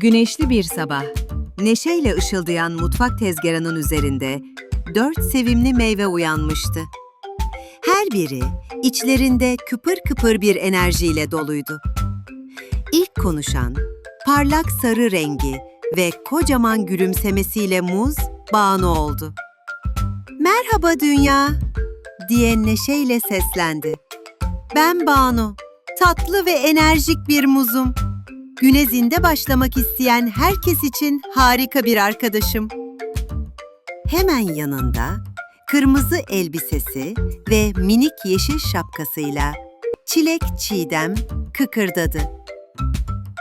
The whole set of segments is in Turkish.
Güneşli bir sabah. Neşeyle ışıldayan mutfak tezgahının üzerinde dört sevimli meyve uyanmıştı. Her biri içlerinde kıpır kıpır bir enerjiyle doluydu. İlk konuşan, parlak sarı rengi ve kocaman gülümsemesiyle muz, Banu oldu. Merhaba dünya, diye neşeyle seslendi. Ben Banu, tatlı ve enerjik bir muzum. Güne zinde başlamak isteyen herkes için harika bir arkadaşım. Hemen yanında kırmızı elbisesi ve minik yeşil şapkasıyla Çilek Çiğdem kıkırdadı.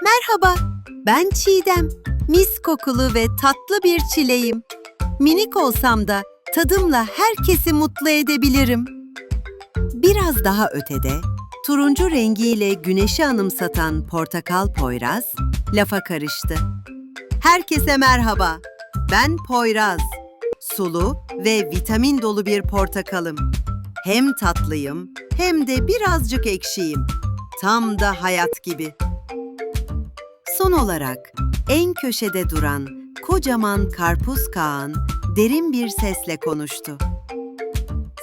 Merhaba, ben Çiğdem. Mis kokulu ve tatlı bir çileğim. Minik olsam da tadımla herkesi mutlu edebilirim. Biraz daha ötede turuncu rengiyle güneşi anımsatan portakal Poyraz lafa karıştı. Herkese merhaba. Ben Poyraz. Sulu ve vitamin dolu bir portakalım. Hem tatlıyım hem de birazcık ekşiyim. Tam da hayat gibi. Son olarak en köşede duran kocaman karpuz Kaan derin bir sesle konuştu.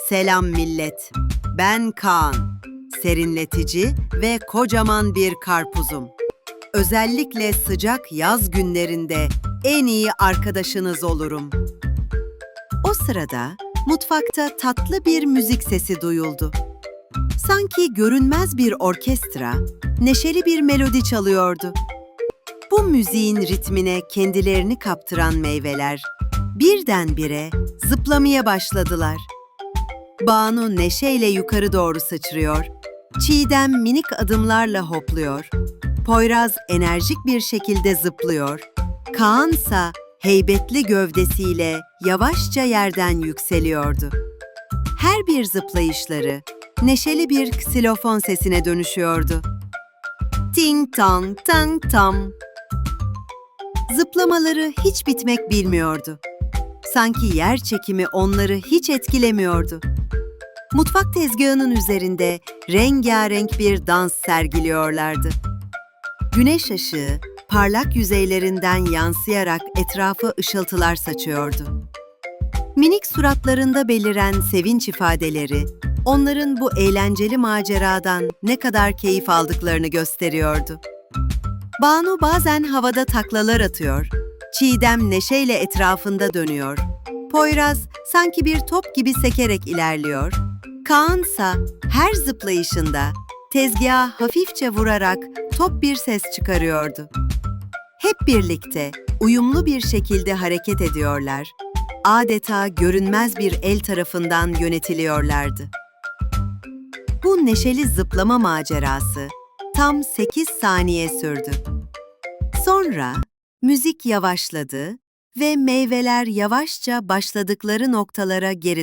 Selam millet. Ben Kaan. Serinletici ve kocaman bir karpuzum. Özellikle sıcak yaz günlerinde en iyi arkadaşınız olurum. O sırada mutfakta tatlı bir müzik sesi duyuldu. Sanki görünmez bir orkestra neşeli bir melodi çalıyordu. Bu müziğin ritmine kendilerini kaptıran meyveler birdenbire zıplamaya başladılar. Banu neşeyle yukarı doğru sıçrıyor. Çiğdem minik adımlarla hopluyor. Poyraz enerjik bir şekilde zıplıyor. Kaan ise heybetli gövdesiyle yavaşça yerden yükseliyordu. Her bir zıplayışları neşeli bir ksilofon sesine dönüşüyordu. Ting tong tang tam. Zıplamaları hiç bitmek bilmiyordu. Sanki yer çekimi onları hiç etkilemiyordu. Mutfak tezgahının üzerinde rengarenk bir dans sergiliyorlardı. Güneş ışığı parlak yüzeylerinden yansıyarak etrafa ışıltılar saçıyordu. Minik suratlarında beliren sevinç ifadeleri, onların bu eğlenceli maceradan ne kadar keyif aldıklarını gösteriyordu. Banu bazen havada taklalar atıyor, Çiğdem neşeyle etrafında dönüyor, Poyraz sanki bir top gibi sekerek ilerliyor, Kaansa her zıplayışında tezgaha hafifçe vurarak top bir ses çıkarıyordu. Hep birlikte uyumlu bir şekilde hareket ediyorlar. Adeta görünmez bir el tarafından yönetiliyorlardı. Bu neşeli zıplama macerası tam 8 saniye sürdü. Sonra müzik yavaşladı ve meyveler yavaşça başladıkları noktalara geri